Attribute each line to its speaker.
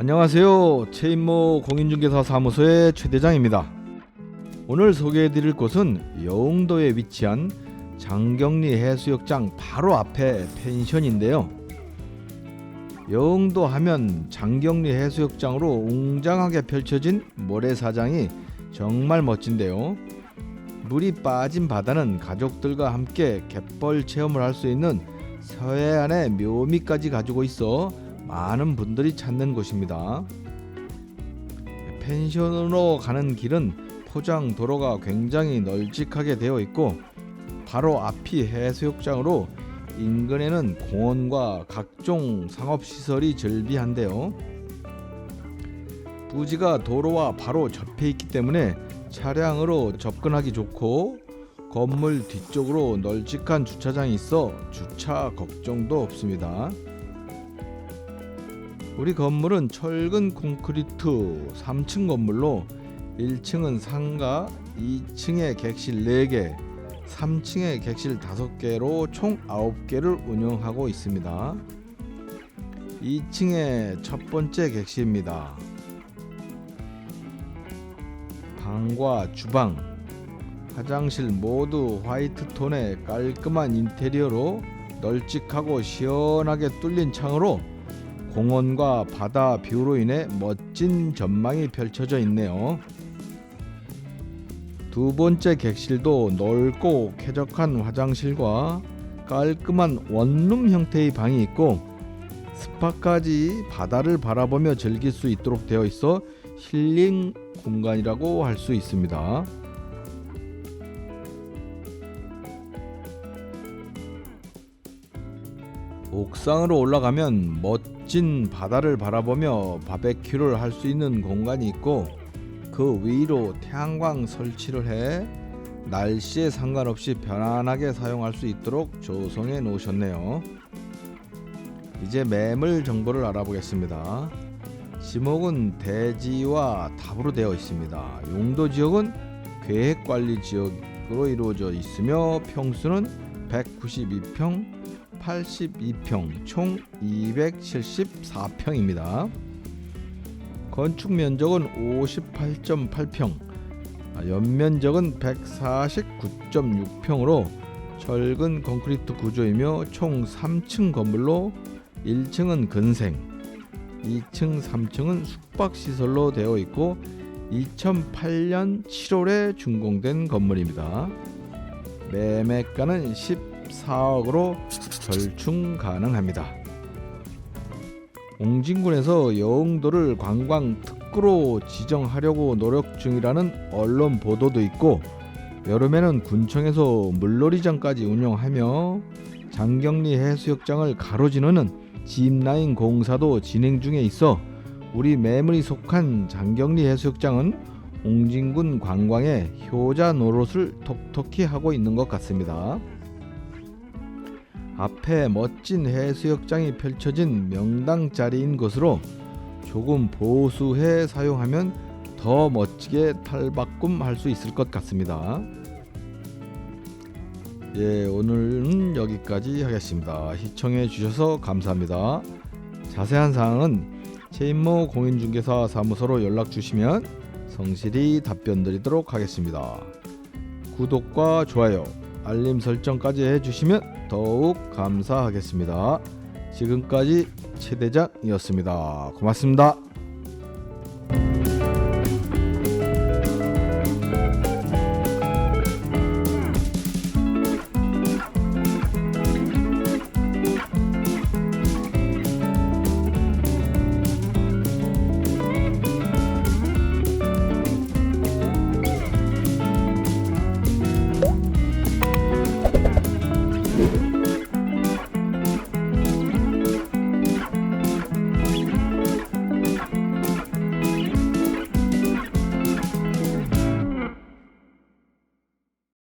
Speaker 1: 안녕하세요. 최인모 공인중개사 사무소의 최 대장입니다. 오늘 소개해드릴 곳은 여웅도에 위치한 장경리 해수욕장 바로 앞에 펜션인데요. 여웅도 하면 장경리 해수욕장으로 웅장하게 펼쳐진 모래사장이 정말 멋진데요. 물이 빠진 바다는 가족들과 함께 갯벌 체험을 할 수 있는 서해안의 묘미까지 가지고 있어 많은 분들이 찾는 곳입니다. 펜션으로 가는 길은 포장 도로가 굉장히 널찍하게 되어 있고 바로 앞이 해수욕장으로 인근에는 공원과 각종 상업 시설이 즐비한데요. 부지가 도로와 바로 접해 있기 때문에 차량으로 접근하기 좋고 건물 뒤쪽으로 널찍한 주차장이 있어 주차 걱정도 없습니다. 우리 건물은 철근 콘크리트 3층 건물로 1층은 상가, 2층에 객실 4개, 3층에 객실 5개로 총 9개를 운영하고 있습니다. 2층의 첫 번째 객실입니다. 방과 주방, 화장실 모두 화이트 톤의 깔끔한 인테리어로 널찍하고 시원하게 뚫린 창으로 공원과 바다 뷰로 인해 멋진 전망이 펼쳐져 있네요. 두 번째 객실도 넓고 쾌적한 화장실과 깔끔한 원룸 형태의 방이 있고 스파까지 바다를 바라보며 즐길 수 있도록 되어 있어 힐링 공간이라고 할 수 있습니다. 옥상으로 올라가면 멋진 바다를 바라보며 바베큐를 할 수 있는 공간이 있고 그 위로 태양광 설치를 해 날씨에 상관없이 편안하게 사용할 수 있도록 조성해 놓으셨네요. 이제 매물 정보를 알아보겠습니다. 지목은 대지와 답으로 되어 있습니다. 용도 지역은 계획 관리 지역으로 이루어져 있으며 평수는 192평, 82평, 총 274평입니다. 건축 면적은 58.8평, 연면적은 149.6평으로 철근 콘크리트 구조이며 총 3층 건물로 1층은 근생, 2층, 3층은 숙박 시설로 되어 있고 2008년 7월에 준공된 건물입니다. 매매가는 14억으로 절충 가능합니다. 옹진군에서 여흥도를 관광 특구로 지정하려고 노력 중이라는 언론 보도도 있고 여름에는 군청에서 물놀이장까지 운영하며 장경리 해수욕장을 가로지르는 짚라인 공사도 진행 중에 있어 우리 매물이 속한 장경리 해수욕장은 옹진군 관광의 효자 노릇을 톡톡히 하고 있는 것 같습니다. 앞에 멋진 해수욕장이 펼쳐진 명당 자리인 것으로 조금 보수해 사용하면 더 멋지게 탈바꿈 할 수 있을 것 같습니다. 예, 오늘은 여기까지 하겠습니다. 시청해 주셔서 감사합니다. 자세한 사항은 최인모 공인중개사 사무소로 연락 주시면 성실히 답변 드리도록 하겠습니다. 구독과 좋아요, 알림 설정까지 해주시면 더욱 감사하겠습니다. 지금까지 최대장이었습니다. 고맙습니다.